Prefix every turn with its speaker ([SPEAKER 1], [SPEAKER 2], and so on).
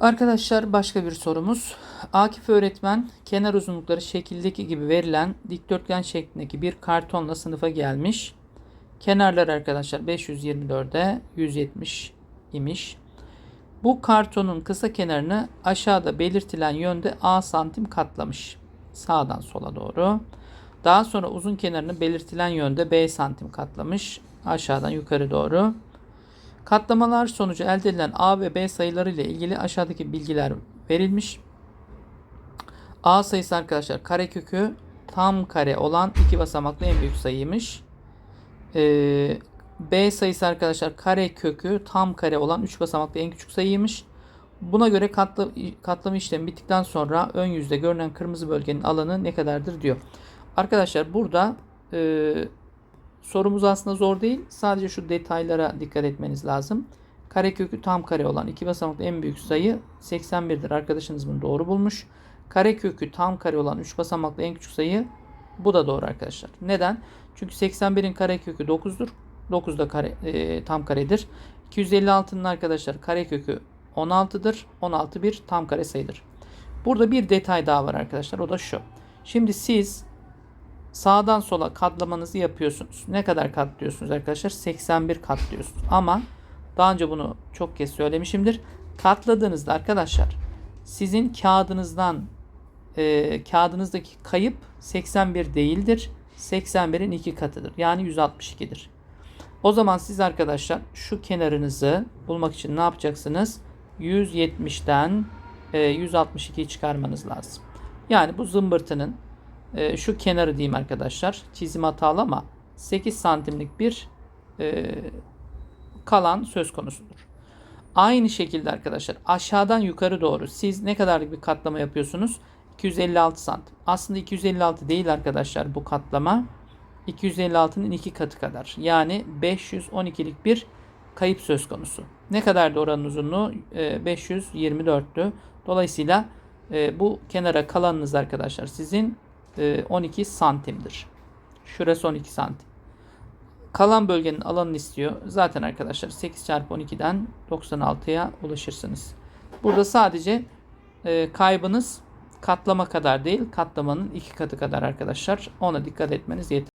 [SPEAKER 1] Arkadaşlar başka bir sorumuz. Akif öğretmen kenar uzunlukları şekildeki gibi verilen dikdörtgen şeklindeki bir kartonla sınıfa gelmiş. Kenarlar arkadaşlar 524'e 170 imiş. Bu kartonun kısa kenarını aşağıda belirtilen yönde A santim katlamış. Sağdan sola doğru. Daha sonra uzun kenarını belirtilen yönde B santim katlamış. Aşağıdan yukarı doğru. Katlamalar sonucu elde edilen A ve B sayıları ile ilgili aşağıdaki bilgiler verilmiş. A sayısı arkadaşlar karekökü tam kare olan iki basamaklı en büyük sayıymış. Ee, B sayısı arkadaşlar kare kökü tam kare olan 3 basamaklı en küçük sayıymış. Buna göre katla, katlama işlemi bittikten sonra ön yüzde görünen kırmızı bölgenin alanı ne kadardır diyor. Arkadaşlar burada e, sorumuz aslında zor değil. Sadece şu detaylara dikkat etmeniz lazım. Karekökü tam kare olan iki basamaklı en büyük sayı 81'dir. Arkadaşınız bunu doğru bulmuş. Karekökü tam kare olan 3 basamaklı en küçük sayı bu da doğru arkadaşlar. Neden? Çünkü 81'in karekökü 9'dur. 9 da kare, e, tam karedir. 256'nın arkadaşlar karekökü 16'dır. 16 bir tam kare sayıdır. Burada bir detay daha var arkadaşlar. O da şu. Şimdi siz sağdan sola katlamanızı yapıyorsunuz. Ne kadar katlıyorsunuz arkadaşlar? 81 katlıyorsunuz. Ama daha önce bunu çok kez söylemişimdir. Katladığınızda arkadaşlar sizin kağıdınızdan e, kağıdınızdaki kayıp 81 değildir. 81'in iki katıdır. Yani 162'dir. O zaman siz arkadaşlar şu kenarınızı bulmak için ne yapacaksınız? 170'ten e, 162'yi çıkarmanız lazım. Yani bu zımbırtının e, şu kenarı diyeyim arkadaşlar. Çizim hatalı ama 8 santimlik bir e, kalan söz konusudur. Aynı şekilde arkadaşlar aşağıdan yukarı doğru siz ne kadarlık bir katlama yapıyorsunuz? 256 santim. Aslında 256 değil arkadaşlar bu katlama. 256'nın iki katı kadar. Yani 512'lik bir kayıp söz konusu. Ne kadar da oranın uzunluğu? E, 524'tü. Dolayısıyla e, bu kenara kalanınız arkadaşlar sizin e, 12 santimdir. Şurası 12 santim. Kalan bölgenin alanını istiyor. Zaten arkadaşlar 8 çarpı 12'den 96'ya ulaşırsınız. Burada sadece e, kaybınız katlama kadar değil, katlamanın iki katı kadar arkadaşlar. Ona dikkat etmeniz yeterli.